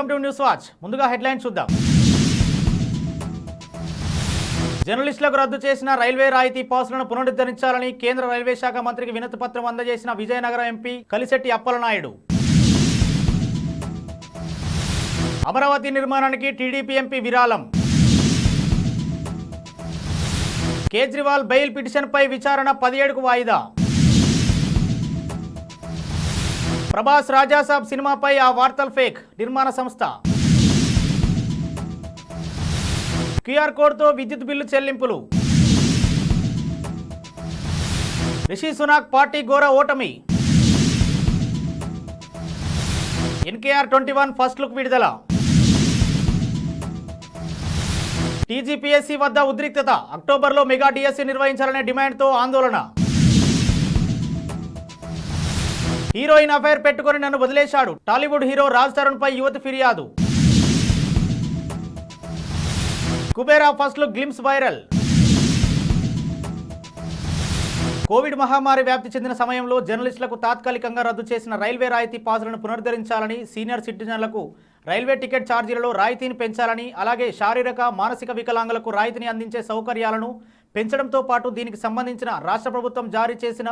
Welcome to News Watch. ముందుగా headline చూద్దాం. జర్నలిస్టులకు రద్దు చేసిన రైల్వే రాయితీ పాసులను పునరుద్ధరించాలని కేంద్ర రైల్వే శాఖ మంత్రికి వినతి పత్రం అందజేసిన విజయనగరం ఎంపీ కలిశెట్టి అప్పలనాయుడు. అమరావతి నిర్మాణానికి టీడీపీ ఎంపీ విరాళం. కేజ్రీవాల్ బెయిల్ పిటిషన్పై విచారణ పదిహేడుకు వాయిదా. ప్రభాస్ రాజాసాబ్ సినిమాపై ఆ వార్తలు ఫేక్. నిర్మాణ సంస్థ. క్యూఆర్ కోడ్తో విద్యుత్ బిల్లు చెల్లింపులు. రిషి సునాక్ పార్టీ ఘోర ఓటమి. NKR twenty one first look విడుదల. టీజీపీఎస్సీ వద్ద ఉద్రిక్తత. అక్టోబర్లో మెగా డిఎస్సీ నిర్వహించాలనే డిమాండ్తో ఆందోళన. హీరోయిన్ అఫైర్ పెట్టుకొని నన్ను వదిలేశాడు. టాలీవుడ్ హీరో రాజ్ తరుణ్ పై యువతి ఫిర్యాదు. Kubera first look glimpse viral Covid మహమ్మారి వ్యాప్తి చెందిన సమయంలో జర్నలిస్టులకు తాత్కాలికంగా రద్దు చేసిన రైల్వే రాయితీ పాసులను పునరుద్ధరించాలని సీనియర్ సిటిజన్లకు రైల్వే టికెట్ ఛార్జీలలో రాయితీని పెంచాలని అలాగే శారీరక మానసిక వికలాంగులకు రాయితీని అందించే సౌకర్యాలను పెంచడంతో పాటు దీనికి సంబంధించిన రాష్ట్ర ప్రభుత్వం జారీ చేసిన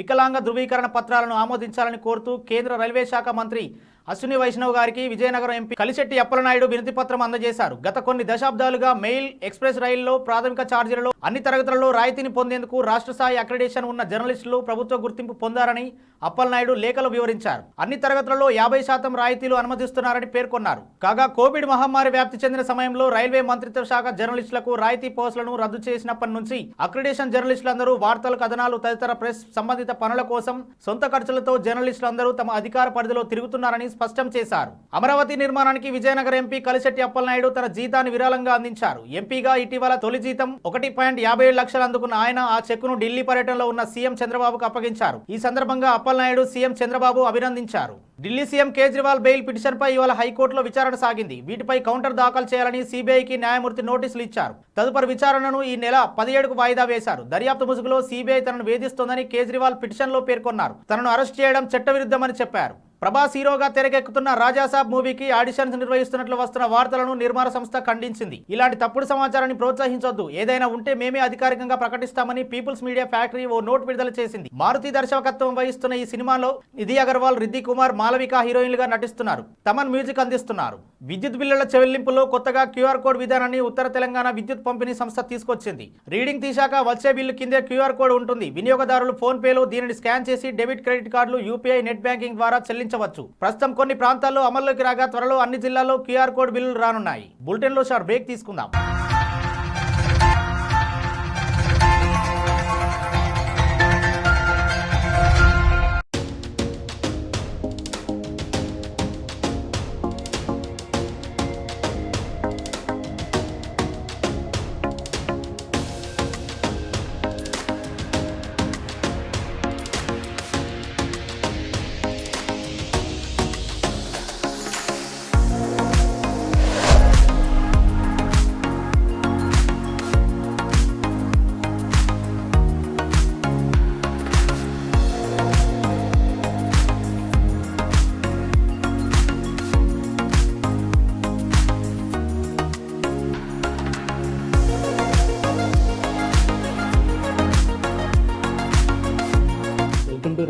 వికలాంగ ధృవీకరణ పత్రాలను ఆమోదించాలని కోరుతూ కేంద్ర రైల్వే శాఖ మంత్రి అశ్విని వైష్ణవ్ గారికి విజయనగరం ఎంపీ కలిశెట్టి అప్పలనాయుడు వినతి పత్రం అందజేశారు. గత కొన్ని దశాబ్దాలుగా మెయిల్ ఎక్స్ప్రెస్ రైల్లో ప్రాథమిక ఛార్జీలలో అన్ని తరగతులలో రాయితీని పొందేందుకు రాష్ట్ర స్థాయి అక్రిడేషన్ ఉన్న జర్నలిస్టులు ప్రభుత్వ గుర్తింపు పొందారని అప్పలనాయుడు లేఖలు వివరించారు. అన్ని తరగతులలో యాభై శాతం రాయితీలు అనుమతిస్తున్నారని పేర్కొన్నారు. కాగా కోవిడ్ మహమ్మారి వ్యాప్తి చెందిన సమయంలో రైల్వే మంత్రిత్వ శాఖ జర్నలిస్టులకు రాయితీ పోస్టులను రద్దు చేసినప్పటి నుంచి అక్రిడేషన్ జర్నలిస్టులందరూ వార్తలు కథనాలు తదితర ప్రెస్ సంబంధిత పనుల కోసం సొంత ఖర్చులతో జర్నలిస్టులందరూ తమ అధికార పరిధిలో తిరుగుతున్నారని స్పష్టం చేశారు. అమరావతి నిర్మాణానికి విజయనగరం ఎంపీ కలిశెట్టి అప్పలనాయుడు తన జీతాన్ని విరాళంగా అందించారు. ఎంపీగా ఇటీవల తొలి జీతం ఒకటి పాయింట్ యాభై ఏడు లక్షలు అందుకున్న ఆయన ఆ చెక్కును ఢిల్లీ పర్యటనలో ఉన్న సీఎం చంద్రబాబుకు అప్పగించారు. ఈ సందర్భంగా అప్పలనాయుడు సీఎం చంద్రబాబు అభినందించారు. ఢిల్లీ సీఎం కేజ్రీవాల్ బెయిల్ పిటిషన్పై ఇవాళ హైకోర్టులో విచారణ సాగింది. వీటిపై కౌంటర్ దాఖలు చేయాలని సీబీఐకి న్యాయమూర్తి నోటీసులు ఇచ్చారు. తదుపరి విచారణను ఈ నెల పదిహేడుకు వాయిదా వేశారు. దర్యాప్తు ముసుగులో సీబీఐ తనను వేధిస్తోందని కేజ్రీవాల్ పిటిషన్లో పేర్కొన్నారు. తనను అరెస్ట్ చేయడం చట్టవిరుద్ధమని చెప్పారు. ప్రభాస్ హీరోగా తెరకెక్కుతున్న రాజాసాబ్ మూవీకి ఆడిషన్స్ నిర్వహిస్తున్నట్లు వస్తున్న వార్తలను నిర్మాణ సంస్థ ఖండించింది. ఇలాంటి తప్పుడు సమాచారాన్ని ప్రోత్సహించొద్దు. ఏదైనా ఉంటే మేమే అధికారికంగా ప్రకటిస్తామని పీపుల్స్ మీడియా ఫ్యాక్టరీ ఓ నోట్ విడుదల చేసింది. మారుతి దర్శకత్వం వహిస్తున్న ఈ సినిమాలో నిధి అగర్వాల్ రిద్ది కుమార్ మాలవిక హీరోయిన్లుగా నటిస్తున్నారు. తమన్ మ్యూజిక్ అందిస్తున్నారు. విద్యుత్ బిల్లుల చెల్లింపులో కొత్తగా క్యూఆర్ కోడ్ విధానాన్ని ఉత్తర తెలంగాణ విద్యుత్ పంపిణీ సంస్థ తీసుకొచ్చింది. రీడింగ్ తీశాక వచ్చే బిల్లు కిందే క్యూఆర్ కోడ్ ఉంటుంది. వినియోగదారులు ఫోన్ పేలో దీనిని స్కాన్ చేసి డెబిట్ క్రెడిట్ కార్డులు యూపీఐ నెట్ బ్యాంకింగ్ ద్వారా చెల్లించవచ్చు. ప్రస్తుతం కొన్ని ప్రాంతాల్లో అమల్లోకి రాగా త్వరలో అన్ని జిల్లాల్లో క్యూఆర్ కోడ్ బిల్లులు రానున్నాయి. బులెటిన్లో షార్ట్ బ్రేక్ తీసుకుందాం.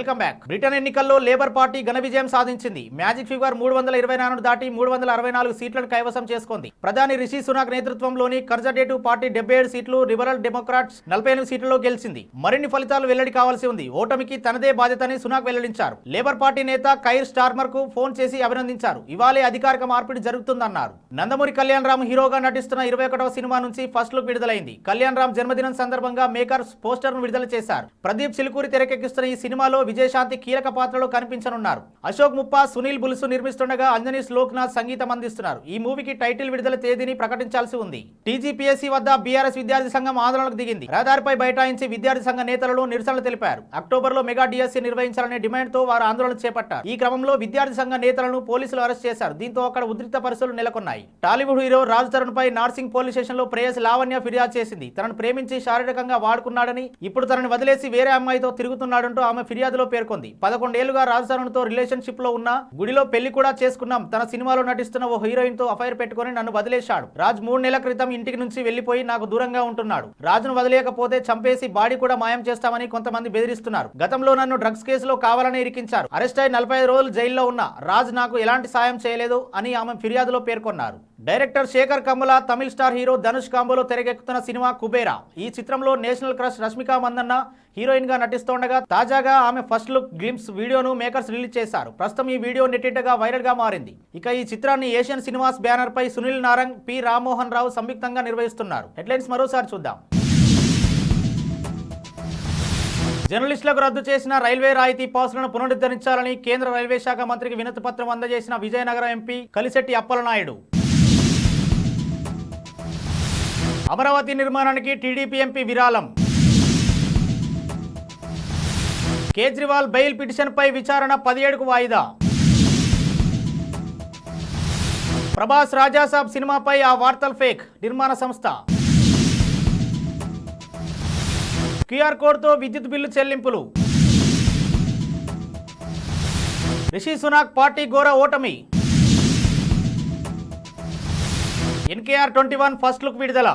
Welcome back. Britain ఎన్నికల్లో లేబర్ పార్టీ ఘన విజయం సాధించింది. మ్యాజిక్ ఫిగర్ మూడు వందల ఇరవై నాలుగు దాటి మూడు వందల అరవై నాలుగు సీట్లను కైవసం చేసుకుంది. ప్రధాని రిషి సునాక్ నేతృత్వంలోని కన్జర్వేటివ్ పార్టీ డెబ్బై ఏడు సీట్లు లిబరల్ డెమోక్రాట్స్ నలభై ఎనిమిది సీట్లలో గెలిచింది. మరిన్ని ఫలితాలు వెల్లడి కావాల్సి ఉంది. ఓటమికి తనదే బాధ్యతని సునాక్ వెల్లడించారు. లేబర్ పార్టీ నేత కైర్ స్టార్మర్కు ఫోన్ చేసి అభినందించారు. ఇవాళే అధికారిక మార్పిడి జరుగుతుందన్నారు. నందమూరి కళ్యాణ్ రామ్ హీరోగా నటిస్తున్న ఇరవై ఒకటవ సినిమా నుంచి ఫస్ట్ లుక్ విడుదలైంది. కళ్యాణ్ రామ్ జన్మదినం సందర్భంగా మేకర్స్ పోస్టర్ను విడుదల చేశారు. ప్రదీప్ సిలుకూరి తెరకెక్కిస్తున్న ఈ సినిమాలో విజయశాంతి కీలక పాత్రలో కనిపించనున్నారు. అశోక్ ముప్పా సునీల్ బులుసు నిర్మిస్తుండగా అంజనీ లోక్నాథ్ సంగీతం అందిస్తున్నారు. ఈ మూవీకి టైటిల్ విడుదల తేదీని ప్రకటించాల్సి ఉంది. టీజీపీఎస్సీ వద్ద బీఆర్ఎస్ విద్యార్థి సంఘం ఆందోళనకు దిగింది. రహదారిపై బైఠాయించి విద్యార్థి సంఘ నేతలలో నిరసనలు తెలిపారు. అక్టోబర్లో మెగా డిఎస్సీ నిర్వహించాలనే డిమాండ్తో వారు ఆందోళన చేపట్టారు. ఈ క్రమంలో విద్యార్థి సంఘ నేతలను పోలీసులు అరెస్ట్ చేశారు. దీంతో అక్కడ ఉద్రిక్త పరిస్థితులు నెలకొన్నాయి. టాలీవుడ్ హీరో రాజ్ తరుణ్ పై నార్సింగ్ పోలీస్ స్టేషన్లో ప్రేయస్ లావణ్య ఫిర్యాదు చేసింది. తనను ప్రేమించి శారీరకంగా వాడుకున్నాడని ఇప్పుడు తనని వదిలేసి వేరే అమ్మాయితో తిరుగుతున్నాడంటూ ఆమె ఫిర్యాదులో పేర్కొంది. పదకొండేళ్ళుగా రాజధానులతో రిలేషన్షిప్లో ఉన్న గుడిలో పెళ్ళి కూడా చేసుకున్నాం. తన సినిమాలో నటిస్తున్న ఓ హీరోయిన్తో అఫైర్ పెట్టుకుని నన్ను వదిలేశాడు. రాజ్ మూడు నెలల క్రితం ఇంటికి నుంచి వెళ్ళిపోయి నాకు దూరంగా ఉంటున్నాడు. రాజును వదిలేయకపోతే చంపేసి బాడీ కూడా మాయం చేస్తామని కొంతమంది బెదిరిస్తున్నారు. గతంలో నన్ను డ్రగ్స్ కేసులో కావాలని ఇరికించారు. అరెస్ట్ అయి నలభై రోజులు జైల్లో ఉన్న రాజ్ నాకు ఎలాంటి సాయం చేయలేదు అని ఆమె ఫిర్యాదులో పేర్కొన్నారు. Director Sekhar Kammula Tamil star hero Dhanush కాంబోలో తెరకెక్కుతున్న సినిమా కుబేరా. ఈ చిత్రంలో నేషనల్ క్రష్ రష్మిక మందన్న హీరోయిన్గా నటిస్తుండగా తాజాగా ఆమె ఫస్ట్ లుక్ గ్లిమ్స్ వీడియోను మేకర్స్ రిలీజ్ చేశారు. ప్రస్తుతం ఈ వీడియో నెట్టింటగా వైరల్గా మారింది. ఇక ఈ చిత్రాన్ని ఏషియన్ సినిమాస్ బ్యానర్ పై సునీల్ నారంగ్ పి. రామ్మోహన్ రావు సంయుక్తంగా నిర్వహిస్తున్నారు. హెడ్లైన్స్ మరోసారి చూద్దాం. జర్నలిస్టులకు రద్దు చేసిన రైల్వే రాయితీ పాసులను పునరుద్ధరించాలని కేంద్ర రైల్వే శాఖ మంత్రికి వినతి పత్రం అందజేసిన విజయనగరం ఎంపీ కలిశెట్టి అప్పలనాయుడు. అమరావతి నిర్మాణానికి టీడీపీ ఎంపీ విరాళం. కేజ్రీవాల్ బెయిల్ పిటిషన్పై విచారణ పదిహేడుకు వాయిదా. ప్రభాస్ రాజాసాబ్ సినిమాపై ఆ వార్తలు ఫేక్ నిర్మాణ సంస్థ. క్యూఆర్ కోడ్తో విద్యుత్ బిల్లు చెల్లింపులు. రిషి సునాక్ పార్టీ ఘోర ఓటమి. NKR twenty one first look విడుదల.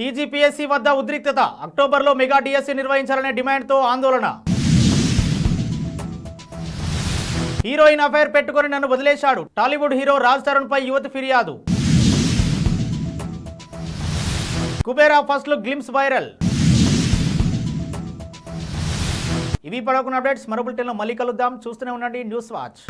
టీజీపీఎస్సీ వద్ద ఉద్రిక్తత. అక్టోబర్లో మెగా డిఎస్సీ నిర్వహించాలనే డిమాండ్తో ఆందోళన. హీరోయిన్ అఫైర్ పెట్టుకొని నన్ను వదిలేశాడు. టాలీవుడ్ హీరో రాజ్ తరుణ్ పై యువతి ఫిర్యాదు. Kubera first look glimpse viral. ఇవి పడకున్న అప్డేట్స్. మరో బులెటిన్లో మళ్ళీ కలుద్దాం. చూస్తూనే ఉండండి న్యూస్ వాచ్.